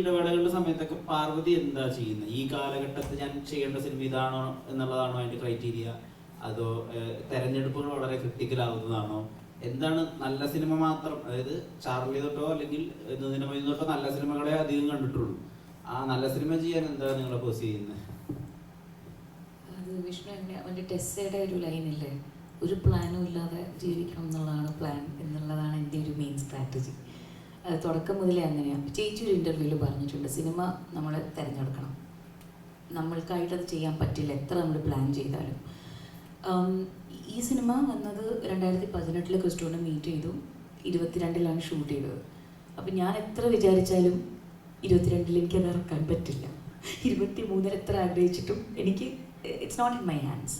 ഇടവേളകളുടെ സമയത്തൊക്കെ പാർവതി എന്താ ചെയ്യുന്നത്? ഈ കാലഘട്ടത്തിൽ ഞാൻ ചെയ്യേണ്ട സിനിമ ഇതാണോ എന്നുള്ളതാണോ അതിന്റെ ക്രൈറ്റീരിയ അതോ തെരഞ്ഞെടുപ്പുകൾ വളരെ ക്രിട്ടിക്കൽ ആവുന്നതാണോ? എന്താണ് നല്ല സിനിമ മാത്രം? അതായത് ചാർലി തൊട്ടോ അല്ലെങ്കിൽ നിതിനമൊഴി തൊട്ടോ നല്ല സിനിമകളെ അധികം കണ്ടിട്ടുള്ളൂ. ആ നല്ല സിനിമ ചെയ്യാൻ എന്താ നിങ്ങളെ പോസ് ചെയ്യുന്നത്? വിഷ്ണു എന്നെ അവന്റെ ടെസ്സയുടെ ഒരു ലൈനില്ലേ ഒരു പ്ലാനും ഇല്ലാതെ ജീവിക്കണം എന്നുള്ളതാണ് പ്ലാൻ എന്നുള്ളതാണ് എന്റെ ഒരു മെയിൻ സ്ട്രാറ്റജി തുടക്കം മുതലേ അങ്ങനെയാണ് ചേച്ചി ഒരു ഇന്റർവ്യൂവിൽ പറഞ്ഞിട്ടുണ്ട് സിനിമ നമ്മൾ തിരഞ്ഞെടുക്കണം. നമ്മൾക്കായിട്ടത് ചെയ്യാൻ പറ്റില്ല എത്ര നമ്മൾ പ്ലാൻ ചെയ്താലും. ഈ സിനിമ വന്നത് രണ്ടായിരത്തി പതിനെട്ടിൽ ക്രിസ്റ്റോനെ മീറ്റ് ചെയ്തു. ഇരുപത്തിരണ്ടിലാണ് ഷൂട്ട് ചെയ്തത്. അപ്പം ഞാൻ എത്ര വിചാരിച്ചാലും ഇരുപത്തിരണ്ടിൽ എനിക്കത് ഇറക്കാൻ പറ്റില്ല. ഇരുപത്തി മൂന്നിൽ എത്ര ആഗ്രഹിച്ചിട്ടും എനിക്ക് it's not in my hands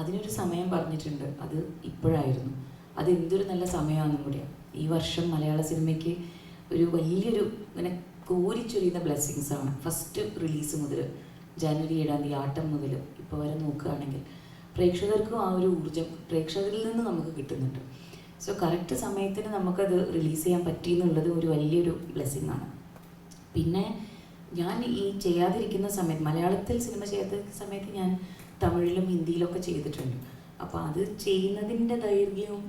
അതിനൊരു സമയം പറഞ്ഞിട്ടുണ്ട് അത് ഇപ്പോഴായിരുന്നു. അത് എന്തൊരു നല്ല സമയമാണെന്നും കൂടിയാണ് ഈ വർഷം മലയാള സിനിമയ്ക്ക് ഒരു വലിയൊരു ഇങ്ങനെ കോരിച്ചൊരിയുന്ന ബ്ലെസ്സിങ്സ് ആണ്. ഫസ്റ്റ് റിലീസ് മുതൽ ജനുവരി ഏഴാം തീയതി ആട്ടം മുതൽ ഇപ്പോൾ വരെ നോക്കുകയാണെങ്കിൽ പ്രേക്ഷകർക്കും ആ ഒരു ഊർജം പ്രേക്ഷകരിൽ നിന്ന് നമുക്ക് കിട്ടുന്നുണ്ട്. സോ കറക്റ്റ് സമയത്തിന് നമുക്കത് റിലീസ് ചെയ്യാൻ പറ്റി എന്നുള്ളത് ഒരു വലിയൊരു ബ്ലെസ്സിങ് ആണ്. പിന്നെ ഞാൻ ഈ ചെയ്യാതിരിക്കുന്ന സമയത്ത് മലയാളത്തിൽ സിനിമ ചെയ്യാത്ത സമയത്ത് ഞാൻ തമിഴിലും ഹിന്ദിയിലൊക്കെ ചെയ്തിട്ടുണ്ട്. അപ്പോൾ അത് ചെയ്യുന്നതിന്റെ ദൈർഘ്യവും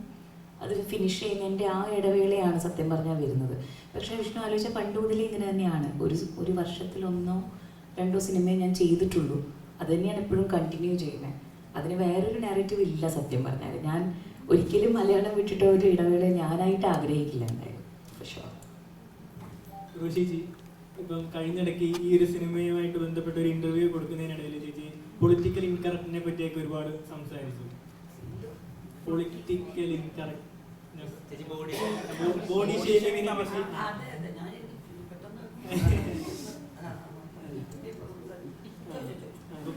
അത് ഫിനിഷ് ചെയ്യുന്നതിന്റെ ആ ഇടവേളയാണ് സത്യം പറഞ്ഞാൽ വരുന്നത്. പക്ഷേ വിഷ്ണു ആലോചിച്ച പണ്ട് മുതലേ ഇങ്ങനെ തന്നെയാണ്. ഒരു ഒരു വർഷത്തിലൊന്നോ രണ്ടോ സിനിമയെ ഞാൻ ചെയ്തിട്ടുള്ളൂ. അത് തന്നെയാണ് എപ്പോഴും കണ്ടിന്യൂ ചെയ്യുന്നത് അതിന് വേറൊരു നാരറ്റീവ് ഇല്ല സത്യം പറഞ്ഞാൽ ഞാൻ ഒരിക്കലും മലയാളം വിട്ടിട്ട് ഒരു ഇടവേള ഞാനായിട്ട് ആഗ്രഹിക്കില്ല എന്തായാലും sure. ചേച്ചി ഇപ്പം കഴിഞ്ഞിടയ്ക്ക് ഈ ഒരു സിനിമയുമായിട്ട് ബന്ധപ്പെട്ട ഒരു ഇന്റർവ്യൂ കൊടുക്കുന്നതിനിടയിൽ ചേച്ചി പൊളിറ്റിക്കൽ ഇൻകറക്റ്റിനെ പറ്റിയൊക്കെ ഒരുപാട് സംസാരിച്ചു. പൊളിറ്റിക്കൽ ഇൻകറക്റ്റ് ബോഡി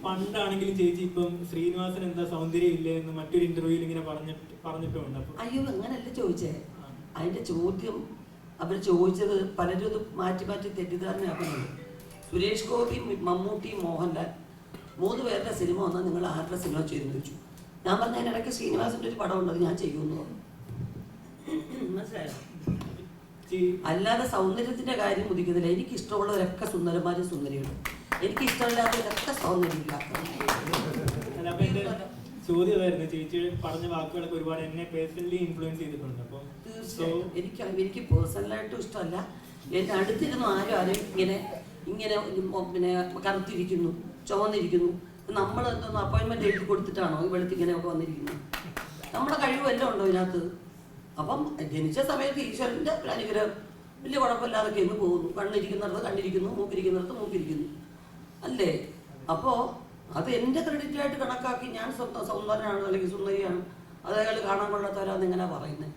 പണ്ടാണെങ്കിലും ചേച്ചി ഇപ്പം ശ്രീനിവാസൻ എന്താ സൗന്ദര്യം ഇല്ലേ എന്ന് മറ്റൊരു ഇന്റർവ്യൂവിൽ ഇങ്ങനെ പറഞ്ഞിട്ട് പറഞ്ഞിട്ടുണ്ട് അയ്യോ അങ്ങനല്ല ചോദിച്ചേ. അതിന്റെ ചോദ്യം അവർ ചോദിച്ചത് പലരും അത് മാറ്റി മാറ്റി തെറ്റിദ്ധാരണയാക്കുന്നുണ്ട്. സുരേഷ് ഗോപി മമ്മൂട്ടി മോഹൻലാൽ മൂന്ന് പേരുടെ സിനിമ വന്നാൽ നിങ്ങൾ ആരുടെ സിനിമ ചെയ്തു ചോദിച്ചു. ഞാൻ പറഞ്ഞ അതിനിടയ്ക്ക് ശ്രീനിവാസിന്റെ ഒരു പടം ഉണ്ടത് അത് ഞാൻ ചെയ്യുമെന്ന് പറഞ്ഞു. മനസ്സിലായോ? അല്ലാതെ സൗന്ദര്യത്തിന്റെ കാര്യം ഉദിക്കുന്നില്ല. എനിക്ക് ഇഷ്ടമുള്ളവരൊക്കെ സുന്ദരന്മാരും സുന്ദരികളും. എനിക്ക് ഇഷ്ടമില്ലാത്തവരൊക്കെ സൗന്ദര്യമില്ലാത്തവരും ചോദ്യമായിരുന്നു ചേച്ചി പറഞ്ഞ വാക്കുകളൊക്കെ ഒരുപാട് എന്നെ പേഴ്സണലി ഇൻഫ്ലുവൻസ് ചെയ്തിട്ടുണ്ട്. അപ്പോൾ തീർച്ചയായും എനിക്ക് എനിക്ക് പേഴ്സണലായിട്ടും ഇഷ്ടമല്ല. എന്റെ അടുത്തിരുന്നു ആരും ആരും ഇങ്ങനെ ഇങ്ങനെ പിന്നെ കറുത്തിരിക്കുന്നു ചുവന്നിരിക്കുന്നു നമ്മൾ എന്തോ അപ്പോയിൻമെന്റ് എഴുതി കൊടുത്തിട്ടാണോ ഇവിടുത്തെ ഇങ്ങനെയൊക്കെ വന്നിരിക്കുന്നത്? നമ്മുടെ കഴിവെല്ലാം ഉണ്ടോ ഇതിനകത്ത്? അപ്പം ജനിച്ച സമയത്ത് ഈശ്വരന്റെ ഒരു അനുഗ്രഹം. വലിയ കുഴപ്പമില്ലാതെ ഇന്ന് പോകുന്നു. കണ്ണിരിക്കുന്നിടത്ത് കണ്ണിരിക്കുന്നു മൂക്കിരിക്കുന്നിടത്ത് മൂക്കിരിക്കുന്നു. അല്ലേ? അപ്പോ അത് എന്റെ ക്രെഡിറ്റായിട്ട് കണക്കാക്കി ഞാൻ സ്വന്തം സൗന്ദര്യനാണ് അല്ലെങ്കിൽ സുന്ദരിയാണ്. അത് അയാൾ കാണാൻ കൊള്ളാത്തവരാന്ന് ഇങ്ങനെ പറയുന്നത്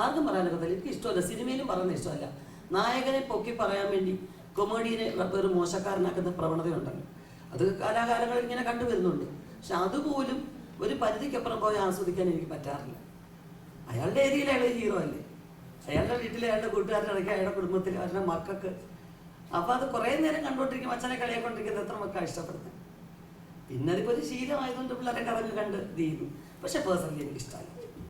ആർക്കും പറയാനൊക്കത്തില്ല എനിക്ക് ഇഷ്ടമല്ല. സിനിമയിലും പറയുന്ന ഇഷ്ടമല്ല. നായകനെ പൊക്കി പറയാൻ വേണ്ടി കൊമേഡിയനെ വേറെ മോശക്കാരനാക്കുന്ന പ്രവണതയുണ്ടല്ലോ. അത് കലാകാരങ്ങൾ ഇങ്ങനെ കണ്ടുവരുന്നുണ്ട്. പക്ഷെ അതുപോലും ഒരു പരിധിക്കപ്പുറം പോയി ആസ്വദിക്കാൻ എനിക്ക് പറ്റാറില്ല. അയാളുടെ ഏരിയയിൽ അയാൾ ഹീറോ അല്ലേ? അയാളുടെ വീട്ടിലെ അയാളുടെ കൂട്ടുകാരനടക്കി അയാളുടെ കുടുംബത്തിൽ അവരുടെ മക്കൾക്ക്. അപ്പോൾ അത് കുറേ നേരം കണ്ടുകൊണ്ടിരിക്കും അച്ഛനെ കളിയാക്കൊണ്ടിരിക്കുന്നത് എത്ര മക്കളാണ് ഇഷ്ടപ്പെടുന്നത് പിന്നെ അതിപ്പോൾ ഒരു ശീലമായതുകൊണ്ട് പിള്ളേരെ കറങ്ങി കണ്ട് ഇത് ചെയ്യുന്നു പക്ഷെ പേഴ്സണലി എനിക്ക് ഇഷ്ടമല്ല